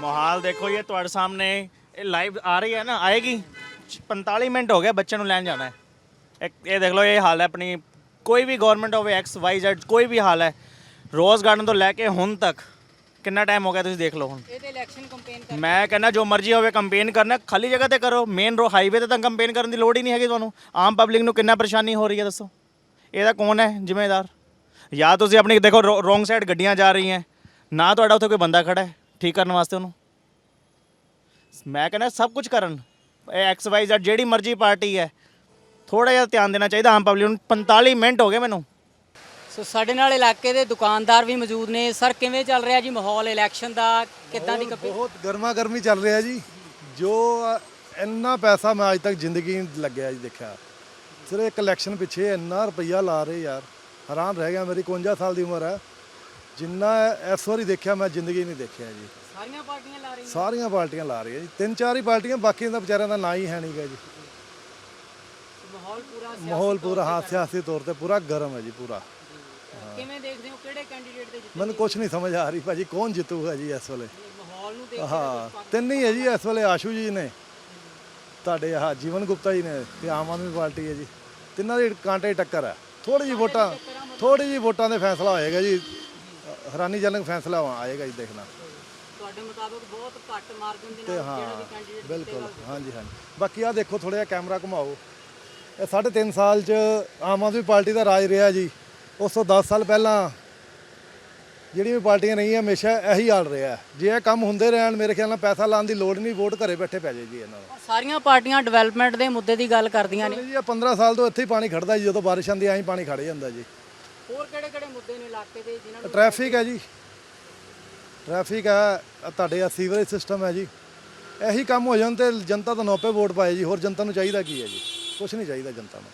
ਮਾਹੌਲ ਦੇਖੋ ਇਹ ਤੁਹਾਡੇ ਸਾਹਮਣੇ ਇਹ ਲਾਈਵ ਆ ਰਹੀ ਹੈ ਨਾ ਆਏਗੀ। 45 ਮਿੰਟ ਹੋ ਗਏ ਬੱਚੇ ਨੂੰ ਲੈਣ ਜਾਣਾ ਹੈ। ਇੱਕ ਇਹ ਦੇਖ ਲਓ ਇਹ ਹਾਲ ਹੈ ਆਪਣੀ ਕੋਈ ਵੀ ਗਵਰਨਮੈਂਟ ਹੋਵੇ ਐਕਸ ਵਾਈ ਜ਼ੈਡ ਕੋਈ ਵੀ ਹਾਲ ਹੈ ਰੋਜ਼ ਗਾਰਡਨ ਤੋਂ ਲੈ ਕੇ ਹੁਣ ਤੱਕ ਕਿੰਨਾ ਟਾਈਮ ਹੋ ਗਿਆ ਤੁਸੀਂ ਦੇਖ ਲਓ ਹੁਣ? ਇਹਦੇ ਇਲੈਕਸ਼ਨ ਕੰਪੇਨ ਕਰ ਮੈਂ ਕਹਿੰਦਾ ਜੋ ਮਰਜ਼ੀ ਹੋਵੇ ਕੰਪੇਨ ਕਰਨਾ ਖਾਲੀ ਜਗ੍ਹਾ ਤੇ ਕਰੋ ਮੇਨ ਰੋ ਹਾਈਵੇ ਤੇ ਤਾਂ ਕੰਪੇਨ ਕਰਨ ਦੀ ਲੋੜ ਹੀ ਨਹੀਂ ਹੈਗੀ ਤੁਹਾਨੂੰ। ਆਮ ਪਬਲਿਕ ਨੂੰ ਕਿੰਨਾ ਪਰੇਸ਼ਾਨੀ ਹੋ ਰਹੀ ਹੈ ਦੱਸੋ? ਇਹਦਾ ਕੌਣ ਹੈ? ਜ਼ਿੰਮੇਦਾਰ? ਜਾਂ ਤੁਸੀਂ ਆਪਣੀ ਦੇਖੋ ਰੋਂਗ ਸਾਈਡ ਗੱਡੀਆਂ ਜਾ ਰਹੀਆਂ ਨਾ ਤੁਹਾਡਾ ਉੱਥੇ ਕੋਈ ਬੰਦਾ ਖੜਾ ਹੈ। ਠੀਕ ਕਰਨ ਵਾਸਤੇ ਉਹਨੂੰ? ਮੈਂ ਕਹਿੰਦਾ ਸਭ ਕੁਝ ਕਰਨ। ਇਹ ਐਕਸ ਵਾਈ ਜ਼ੈਡ ਜਿਹੜੀ ਮਰਜ਼ੀ ਪਾਰਟੀ ਹੈ। ਥੋੜਾ ਜਿਹਾ ਧਿਆਨ ਦੇਣਾ ਚਾਹੀਦਾ ਆਮ ਪਬਲਿਕ ਨੂੰ। 45 ਮਿੰਟ ਹੋ ਗਏ ਮੈਨੂੰ। ਸੋ ਸਾਡੇ ਨਾਲ ਇਲਾਕੇ ਦੇ ਦੁਕਾਨਦਾਰ ਵੀ ਮੌਜੂਦ ਨੇ। ਸਰ ਕਿਵੇਂ ਚੱਲ ਰਿਹਾ ਜੀ ਮਾਹੌਲ ਇਲੈਕਸ਼ਨ ਦਾ? ਕਿੱਦਾਂ ਦੀ ਕੰਪੇਨ ਬਹੁਤ ਗਰਮਾ ਗਰਮੀ ਚੱਲ ਰਿਹਾ ਜੀ। ਜੋ ਇੰਨਾ ਪੈਸਾ ਮੈਂ ਅੱਜ ਤੱਕ ਜ਼ਿੰਦਗੀ ਨਹੀਂ ਲੱਗਿਆ ਜੀ ਦੇਖਿਆ। ਸਿਰਫ ਇੱਕ ਇਲੈਕਸ਼ਨ ਪਿੱਛੇ ਇੰਨਾ ਰੁਪਈਆ ਲਾ ਰਹੇ ਯਾਰ। ਹੈਰਾਨ ਰਹਿ ਗਿਆ ਮੇਰੀ 51 ਸਾਲ ਦੀ ਉਮਰ ਹੈ। ਜਿੰਨਾ ਇਸ ਵਾਰੀ ਦੇਖਿਆ ਮੈਂ ਜ਼ਿੰਦਗੀ ਨਹੀਂ ਦੇਖਿਆ ਜੀ। ਸਾਰੀਆਂ ਪਾਰਟੀਆਂ ਲਾ ਰਹੀਆਂ? ਸਾਰੀਆਂ ਪਾਰਟੀਆਂ ਲਾ ਰਹੀਆਂ ਜੀ। ਤਿੰਨ ਚਾਰ ਹੀ ਪਾਰਟੀਆਂ ਬਾਕੀ ਦਾ ਵਿਚਾਰਿਆਂ ਦਾ ਨਾਂ ਹੀ ਹੈ ਨਹੀਂਗਾ ਜੀ। ਮਾਹੌਲ ਪੂਰਾ ਸਿਆਸੀ ਮਾਹੌਲ ਪੂਰਾ ਹਾਂ। ਸਿਆਸੀ ਤੌਰ ਤੇ ਪੂਰਾ ਗਰਮ ਹੈ ਜੀ ਪੂਰਾ। ਕਿਵੇਂ ਦੇਖਦੇ ਹੋ? ਕਿਹੜੇ ਕੈਂਡੀਡੇਟ ਦੇ ਜਿੱਤੇ ਮੈਨੂੰ ਕੁਝ ਨਹੀਂ ਸਮਝ ਆ ਰਹੀ ਭਾਜੀ ਕੌਣ ਜਿੱਤੂਗਾ ਜੀ ਇਸ ਵੇਲੇ? ਮਾਹੌਲ ਨੂੰ ਦੇਖ ਕੇ ਹਾਂ ਤਿੰਨ ਹੀ ਹੈ ਜੀ ਇਸ ਵੇਲੇ ਆਸ਼ੂ ਜੀ ਨੇ। ਤੁਹਾਡੇ ਆਹ ਜੀਵਨ ਗੁਪਤਾ ਜੀ ਨੇ ਤੇ ਆਮ ਆਦਮੀ ਪਾਰਟੀ ਹੈ ਜੀ। ਤਿੰਨਾਂ ਦੀ ਕਾਂਟੇ ਟੱਕਰ ਹੈ। ਥੋੜੀ ਜਿਹੀ ਵੋਟਾਂ ਥੋੜੀ ਜਿਹੀ ਵੋਟਾਂ ਦੇ ਫੈਸਲਾ ਹੋਏਗਾ ਜੀ। ਹੈਰਾਨੀਜਨਕ ਫੈਸਲਾ ਆਏਗਾ ਜੀ ਦੇਖਣਾ। ਤੁਹਾਡੇ ਮੁਤਾਬਕ ਬਹੁਤ ਘੱਟ ਮਾਰਜਨ ਦੇ ਤੇ ਨਾਲ ਹਾਂ ਜਿਹੜਾ ਵੀ ਕੈਂਡੀਡੇਟ ਬਿਲਕੁਲ ਹਾਂਜੀ ਹਾਂਜੀ। ਬਾਕੀ ਆ ਦੇਖੋ ਥੋੜਾ ਜਿਹਾ ਕੈਮਰਾ ਘੁਮਾਓ। ਇਹ ਸਾਢੇ ਤਿੰਨ ਸਾਲ ਚ ਆਮ ਆਦਮੀ ਪਾਰਟੀ ਦਾ ਰਾਜ ਰਿਹਾ ਜੀ। ਉਸ ਤੋਂ 10 ਸਾਲ ਪਹਿਲਾਂ ਜਿਹੜੀਆਂ ਵੀ ਪਾਰਟੀਆਂ ਰਹੀਆਂ ਹਮੇਸ਼ਾ ਇਹੀ ਹਾਲ ਰਿਹਾ। ਹੈ। ਜੇ ਇਹ ਕੰਮ ਹੁੰਦੇ ਰਹਿਣ ਮੇਰੇ ਖਿਆਲ ਨਾਲ ਪੈਸਾ ਲਾਉਣ ਦੀ ਲੋੜ ਨਹੀਂ ਵੋਟ ਘਰੇ ਬੈਠੇ ਪੈ ਜਾਏ ਜੀ ਇਹਨਾਂ ਨੂੰ ਸਾਰੀਆਂ ਪਾਰਟੀਆਂ ਡਿਵੈਲਪਮੈਂਟ ਦੇ ਮੁੱਦੇ ਦੀ ਗੱਲ ਕਰਦੀਆਂ ਨੇ। ਜੀ ਇਹ 15 ਸਾਲ ਤੋਂ ਇੱਥੇ ਹੀ ਪਾਣੀ ਖੜਦਾ ਜੀ ਜਦੋਂ ਬਾਰਿਸ਼ ਆਉਂਦੀ ਐਂ ਹੀ ਪਾਣੀ ਖੜ ਜਾਂਦਾ ਜੀ। ਹੋਰ ਕਿਹੜੇ ਕਿਹੜੇ ਮੁੱਦੇ ਨੇ ਇਲਾਕੇ ਦੇ ਜਿਨ੍ਹਾਂ ਨੂੰ ਟ੍ਰੈਫਿਕ ਹੈ ਜੀ। ਟ੍ਰੈਫਿਕ ਹੈ ਆਹ ਤੁਹਾਡੇ ਆ ਸੀਵਰੇਜ ਸਿਸਟਮ ਹੈ ਜੀ। ਇਹੀ ਕੰਮ ਹੋ ਜਾਣ ਤੇ ਜਨਤਾ ਤਾਂ ਨੋਪੇ ਵੋਟ ਪਾਏ ਜੀ। ਹੋਰ ਜਨਤਾ ਨੂੰ ਚਾਹੀਦਾ ਕੀ ਹੈ ਜੀ? ਕੁਝ ਨਹੀਂ ਚਾਹੀਦਾ ਜਨਤਾ ਨੂੰ।